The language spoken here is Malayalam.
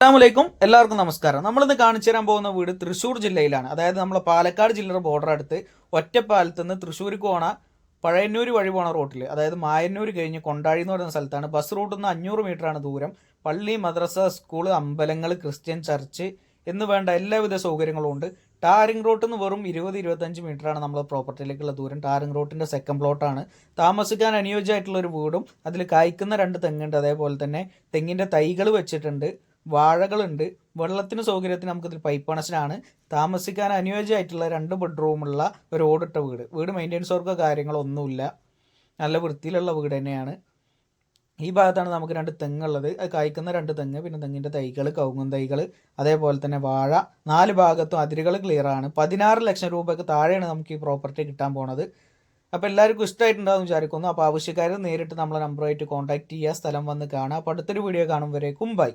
അസ്സാമലൈക്കും എല്ലാവർക്കും നമസ്കാരം. നമ്മളിന്ന് കാണിച്ചു തരാൻ പോകുന്ന വീട് തൃശ്ശൂർ ജില്ലയിലാണ്. അതായത് നമ്മളെ പാലക്കാട് ജില്ലയുടെ ബോർഡർ അടുത്ത് ഒറ്റപ്പാലത്ത് നിന്ന് തൃശ്ശൂർക്ക് പോണ പഴയന്നൂർ വഴി പോണ റോട്ടിൽ അതായത് മായന്നൂർ കഴിഞ്ഞ് കൊണ്ടാഴി എന്ന് പറയുന്ന സ്ഥലത്താണ്. ബസ് റൂട്ടിൽ നിന്ന് അഞ്ഞൂറ് മീറ്ററാണ് ദൂരം. പള്ളി മദ്രസ സ്കൂൾ അമ്പലങ്ങൾ ക്രിസ്ത്യൻ ചർച്ച് എന്ന് വേണ്ട എല്ലാവിധ സൗകര്യങ്ങളും ഉണ്ട്. ടാറിംഗ് റോട്ടിൽ നിന്ന് വെറും ഇരുപത് ഇരുപത്തഞ്ച് മീറ്ററാണ് നമ്മളെ പ്രോപ്പർട്ടിയിലേക്കുള്ള ദൂരം. ടാറിംഗ് റോട്ടിന്റെ സെക്കൻഡ് പ്ലോട്ടാണ് താമസിക്കാൻ അനുയോജ്യമായിട്ടുള്ള ഒരു വീടും അതിൽ കായ്ക്കുന്ന രണ്ട് തെങ്ങുണ്ട്. അതേപോലെ തന്നെ തെങ്ങിന്റെ തൈകൾ വെച്ചിട്ടുണ്ട്. വാഴകളുണ്ട്. വെള്ളത്തിന് സൗകര്യത്തിന് നമുക്കിതിൽ പൈപ്പ് കണക്ഷനാണ് താമസിക്കാൻ അനുയോജ്യമായിട്ടുള്ള രണ്ട് ബെഡ്റൂമുള്ള ഒരു ഓടിട്ട വീട്. വീട് മെയിന്റെനൻസ് വർക്കോ കാര്യങ്ങളോ ഒന്നുമില്ല. നല്ല വൃത്തിയിലുള്ള വീട് തന്നെയാണ്. ഈ ഭാഗത്താണ് നമുക്ക് രണ്ട് തെങ്ങുള്ളത്. അത് കായ്ക്കുന്ന രണ്ട് തെങ്ങ് പിന്നെ തെങ്ങിന്റെ തൈകൾ കവുങ്ങും തൈകൾ അതേപോലെ തന്നെ വാഴ. നാല് ഭാഗത്തും അതിരുകൾ ക്ലിയറാണ് പതിനാറ് ലക്ഷം രൂപയ്ക്ക് താഴെയാണ് നമുക്ക് ഈ പ്രോപ്പർട്ടി കിട്ടാൻ പോണത്. അപ്പോൾ എല്ലാവർക്കും ഇഷ്ടമായിട്ടുണ്ടാകും വിചാരിക്കുന്നു. അപ്പോൾ ആവശ്യക്കാർ നേരിട്ട് നമ്മളെ നമ്പറുമായിട്ട് കോൺടാക്ട് ചെയ്യുക സ്ഥലം വന്ന് കാണുക. അപ്പോൾ അടുത്തൊരു വീഡിയോ കാണും വരേക്കും. ബൈ